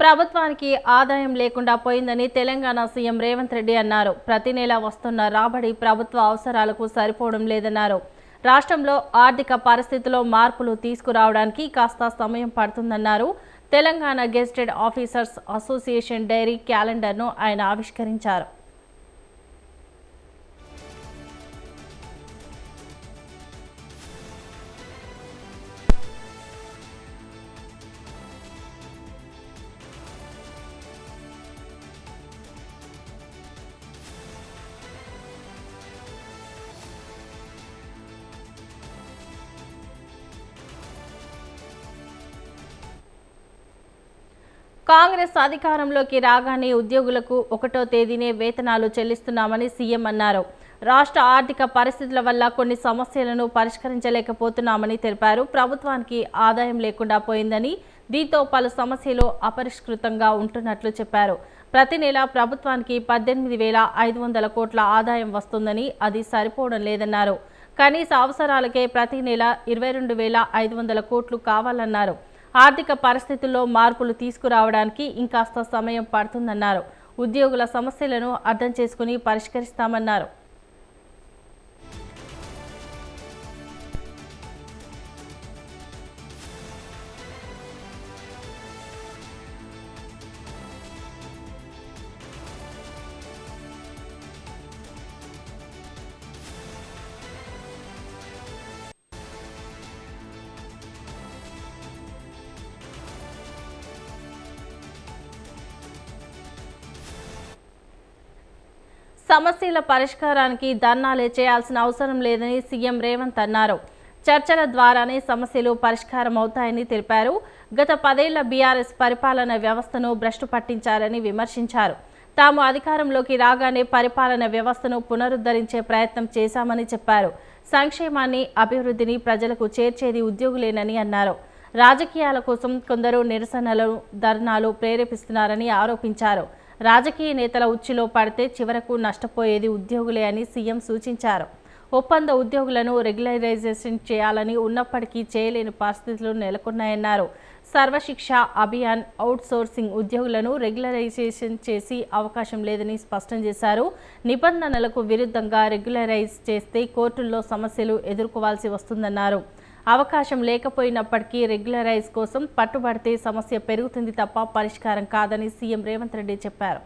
ప్రభుత్వానికి ఆదాయం లేకుండా పోయిందని తెలంగాణ సీఎం రేవంత్ రెడ్డి అన్నారు. ప్రతి నెల వస్తున్న రాబడి ప్రభుత్వ అవసరాలకు సరిపోవడం లేదన్నారు. రాష్ట్రంలో ఆర్థిక పరిస్థితిలో మార్పులు తీసుకురావడానికి కాస్త సమయం పడుతుందన్నారు. Telangana gazetted officers association diary క్యాలెండర్ను ఆయన ఆవిష్కరించారు. కాంగ్రెస్ అధికారంలోకి రాగానే ఉద్యోగులకు ఒకటో తేదీనే వేతనాలు చెల్లిస్తున్నామని సీఎం అన్నారు. రాష్ట్ర ఆర్థిక పరిస్థితుల వల్ల కొన్ని సమస్యలను పరిష్కరించలేకపోతున్నామని తెలిపారు. ప్రభుత్వానికి ఆదాయం లేకుండా పోయిందని దీంతో పలు సమస్యలు అపరిష్కృతంగా ఉంటున్నట్లు చెప్పారు. ప్రతి నెల ప్రభుత్వానికి పద్దెనిమిది వేల ఐదు వందల కోట్ల ఆదాయం వస్తుందని అది సరిపోవడం లేదన్నారు. కనీస అవసరాలకే ప్రతి నెల ఇరవై రెండు వేల ఐదు వందల కోట్లు కావాలన్నారు. ఆర్థిక పరిస్థితుల్లో మార్పులు తీసుకురావడానికి ఇంకాస్త సమయం పడుతుందన్నారు. ఉద్యోగుల సమస్యలను అర్థం చేసుకుని పరిష్కరిస్తామన్నారు. సమస్యల పరిష్కారానికి ధర్నాలే చేయాల్సిన అవసరం లేదని సీఎం రేవంత్ అన్నారు. చర్చల ద్వారానే సమస్యలు పరిష్కారం అవుతాయని తెలిపారు. గత పదేళ్ళ బీఆర్ఎస్ పరిపాలన వ్యవస్థను భ్రష్టు పట్టించారని విమర్శించారు. తాము అధికారంలోకి రాగానే పరిపాలన వ్యవస్థను పునరుద్ధరించే ప్రయత్నం చేశామని చెప్పారు. సంక్షేమాన్ని అభివృద్ధిని ప్రజలకు చేర్చేది ఉద్యోగులేనని అన్నారు. రాజకీయాల కోసం కొందరు నిరసనలు ధర్నాలు ప్రేరేపిస్తున్నారని ఆరోపించారు. రాజకీయ నేతల ఉచ్చులో పడితే చివరకు నష్టపోయేది ఉద్యోగులే అని సీఎం సూచించారు. ఒప్పంద ఉద్యోగులను రెగ్యులరైజేషన్ చేయాలని ఉన్నప్పటికీ చేయలేని పరిస్థితులు నెలకొన్నాయన్నారు. సర్వశిక్ష అభియాన్ అవుట్ సోర్సింగ్ ఉద్యోగులను రెగ్యులరైజేషన్ చేసి అవకాశం లేదని స్పష్టం చేశారు. నిబంధనలకు విరుద్ధంగా రెగ్యులరైజ్ చేస్తే కోర్టుల్లో సమస్యలు ఎదుర్కోవాల్సి వస్తుందన్నారు. అవకాశం లేకపోయినప్పటికీ రెగ్యులరైజ్ కోసం పట్టుబడితే సమస్య పెరుగుతుంది తప్ప పరిష్కారం కాదని సీఎం రేవంత్ రెడ్డి చెప్పారు.